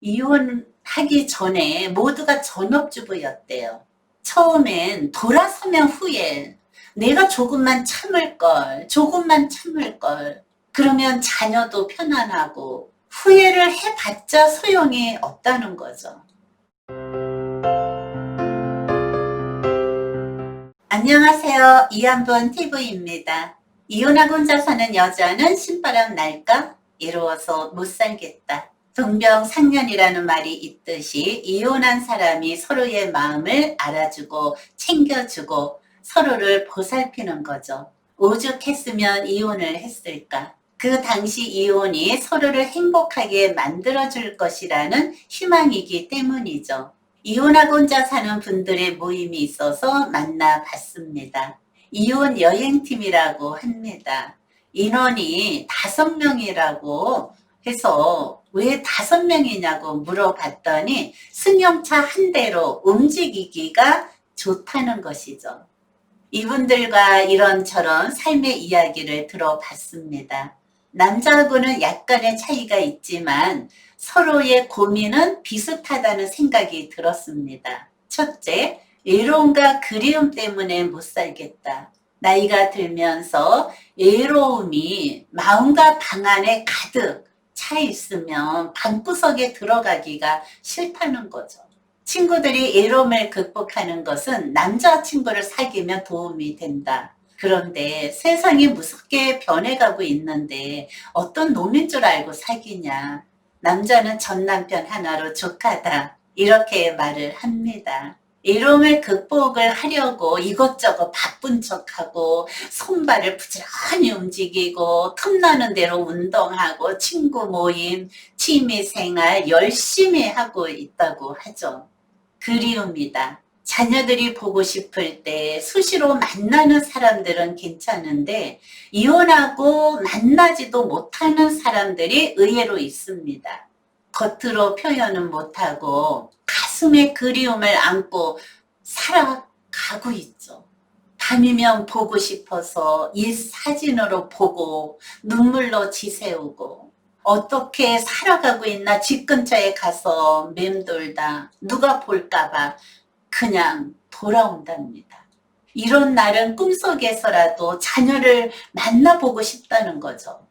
이혼하기 전에 모두가 전업주부였대요. 처음엔 돌아서면 후에 내가 조금만 참을 걸, 조금만 참을 걸. 그러면 자녀도 편안하고 후회를 해봤자 소용이 없다는 거죠. 안녕하세요. 이한번 TV입니다. 이혼하고 혼자 사는 여자는 신바람 날까? 이루어서 못 살겠다. 동병상련이라는 말이 있듯이 이혼한 사람이 서로의 마음을 알아주고 챙겨주고 서로를 보살피는 거죠. 오죽했으면 이혼을 했을까? 그 당시 이혼이 서로를 행복하게 만들어줄 것이라는 희망이기 때문이죠. 이혼하고 혼자 사는 분들의 모임이 있어서 만나봤습니다. 이혼 여행팀이라고 합니다. 인원이 다섯 명이라고 해서 왜 다섯 명이냐고 물어봤더니 승용차 한 대로 움직이기가 좋다는 것이죠. 이분들과 이런저런 삶의 이야기를 들어봤습니다. 남자하고는 약간의 차이가 있지만 서로의 고민은 비슷하다는 생각이 들었습니다. 첫째, 외로움과 그리움 때문에 못 살겠다. 나이가 들면서 외로움이 마음과 방 안에 가득 차 있으면 방구석에 들어가기가 싫다는 거죠. 친구들이 외로움을 극복하는 것은 남자친구를 사귀면 도움이 된다. 그런데 세상이 무섭게 변해가고 있는데 어떤 놈인 줄 알고 사귀냐. 남자는 전 남편 하나로 족하다. 이렇게 말을 합니다. 이름을 극복을 하려고 이것저것 바쁜 척하고 손발을 부지런히 움직이고 틈나는 대로 운동하고 친구 모임, 취미생활 열심히 하고 있다고 하죠. 그리움이다. 자녀들이 보고 싶을 때 수시로 만나는 사람들은 괜찮은데 이혼하고 만나지도 못하는 사람들이 의외로 있습니다. 겉으로 표현은 못하고 가슴에 그리움을 안고 살아가고 있죠. 밤이면 보고 싶어서 이 사진으로 보고 눈물로 지새우고 어떻게 살아가고 있나 집 근처에 가서 맴돌다 누가 볼까봐 그냥 돌아온답니다. 이런 날은 꿈속에서라도 자녀를 만나보고 싶다는 거죠.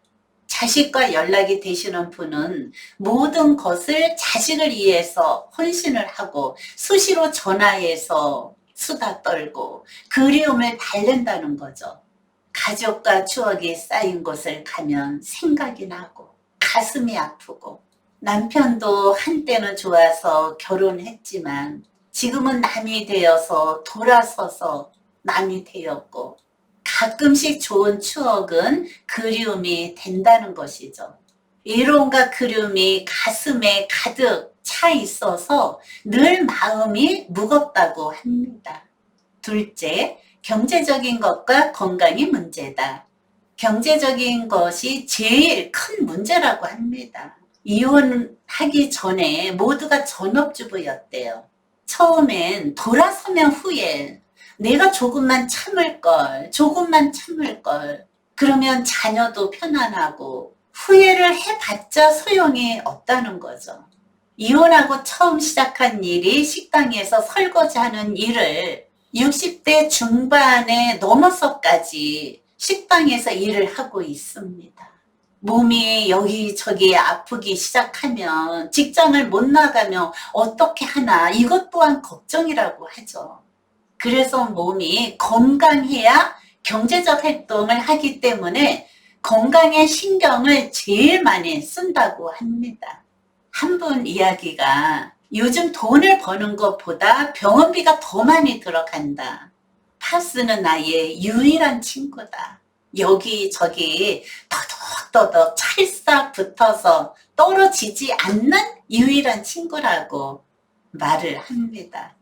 자식과 연락이 되시는 분은 모든 것을 자식을 위해서 헌신을 하고 수시로 전화해서 수다 떨고 그리움을 달랜다는 거죠. 가족과 추억이 쌓인 곳을 가면 생각이 나고 가슴이 아프고 남편도 한때는 좋아서 결혼했지만 지금은 남이 되어서 돌아서서 남이 되었고 가끔씩 좋은 추억은 그리움이 된다는 것이죠. 이로움과 그리움이 가슴에 가득 차 있어서 늘 마음이 무겁다고 합니다. 둘째, 경제적인 것과 건강이 문제다. 경제적인 것이 제일 큰 문제라고 합니다. 이혼하기 전에 모두가 전업주부였대요. 처음엔 돌아서면 후에 내가 조금만 참을 걸, 조금만 참을 걸. 그러면 자녀도 편안하고 후회를 해봤자 소용이 없다는 거죠. 이혼하고 처음 시작한 일이 식당에서 설거지하는 일을 60대 중반에 넘어서까지 식당에서 일을 하고 있습니다. 몸이 여기저기 아프기 시작하면 직장을 못 나가면 어떻게 하나 이것 또한 걱정이라고 하죠. 그래서 몸이 건강해야 경제적 활동을 하기 때문에 건강에 신경을 제일 많이 쓴다고 합니다. 한 분 이야기가 요즘 돈을 버는 것보다 병원비가 더 많이 들어간다. 파스는 나의 유일한 친구다. 여기저기 터덕터덕 찰싹 붙어서 떨어지지 않는 유일한 친구라고 말을 합니다.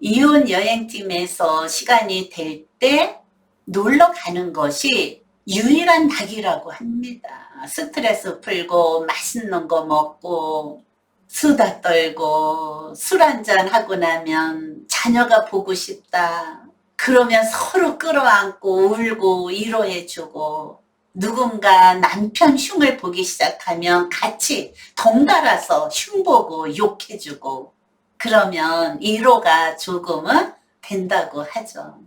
이혼 여행팀에서 시간이 될 때 놀러 가는 것이 유일한 낙이라고 합니다. 스트레스 풀고 맛있는 거 먹고 수다 떨고 술 한잔 하고 나면 자녀가 보고 싶다. 그러면 서로 끌어안고 울고 위로해주고 누군가 남편 흉을 보기 시작하면 같이 덩달아서 흉 보고 욕해주고 그러면 이로가 조금은 된다고 하죠.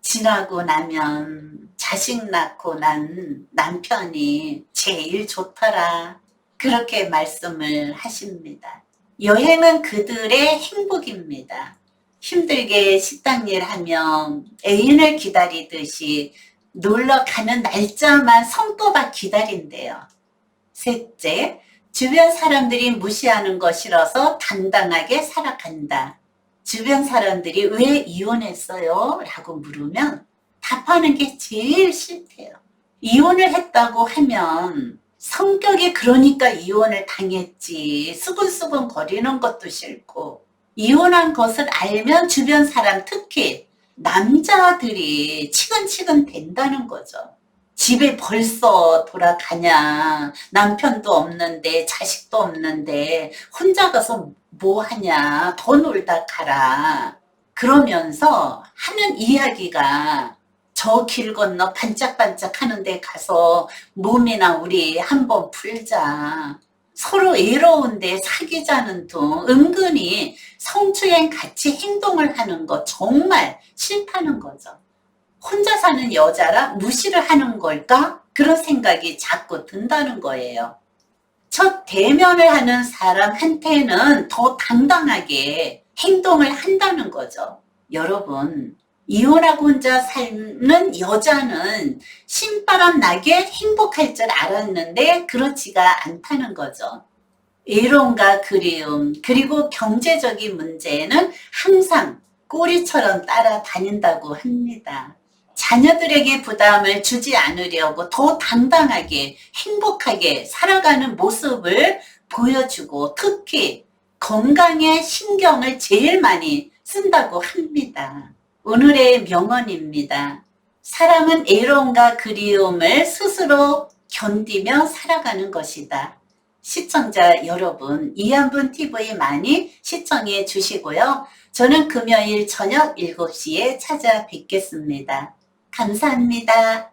지나고 나면 자식 낳고 난 남편이 제일 좋더라. 그렇게 말씀을 하십니다. 여행은 그들의 행복입니다. 힘들게 식당 일 하면 애인을 기다리듯이 놀러 가는 날짜만 손꼽아 기다린대요. 셋째, 주변 사람들이 무시하는 거 싫어서 당당하게 살아간다. 주변 사람들이 왜 이혼했어요? 라고 물으면 답하는 게 제일 싫대요. 이혼을 했다고 하면 성격이 그러니까 이혼을 당했지. 수근수근 거리는 것도 싫고 이혼한 것을 알면 주변 사람 특히 남자들이 치근치근 된다는 거죠. 집에 벌써 돌아가냐. 남편도 없는데, 자식도 없는데, 혼자 가서 뭐 하냐. 더 놀다 가라. 그러면서 하는 이야기가 저 길 건너 반짝반짝 하는데 가서 몸이나 우리 한번 풀자. 서로 외로운데 사귀자는 둥 은근히 성추행 같이 행동을 하는 거 정말 싫다는 거죠. 혼자 사는 여자라 무시를 하는 걸까? 그런 생각이 자꾸 든다는 거예요. 첫 대면을 하는 사람한테는 더 당당하게 행동을 한다는 거죠. 여러분, 이혼하고 혼자 사는 여자는 신바람 나게 행복할 줄 알았는데 그렇지가 않다는 거죠. 애로움과 그리움, 그리고 경제적인 문제는 항상 꼬리처럼 따라다닌다고 합니다. 자녀들에게 부담을 주지 않으려고 더 당당하게 행복하게 살아가는 모습을 보여주고 특히 건강에 신경을 제일 많이 쓴다고 합니다. 오늘의 명언입니다. 사람은 애로움과 그리움을 스스로 견디며 살아가는 것이다. 시청자 여러분, 이한분 TV 많이 시청해 주시고요. 저는 금요일 저녁 7시에 찾아뵙겠습니다. 감사합니다.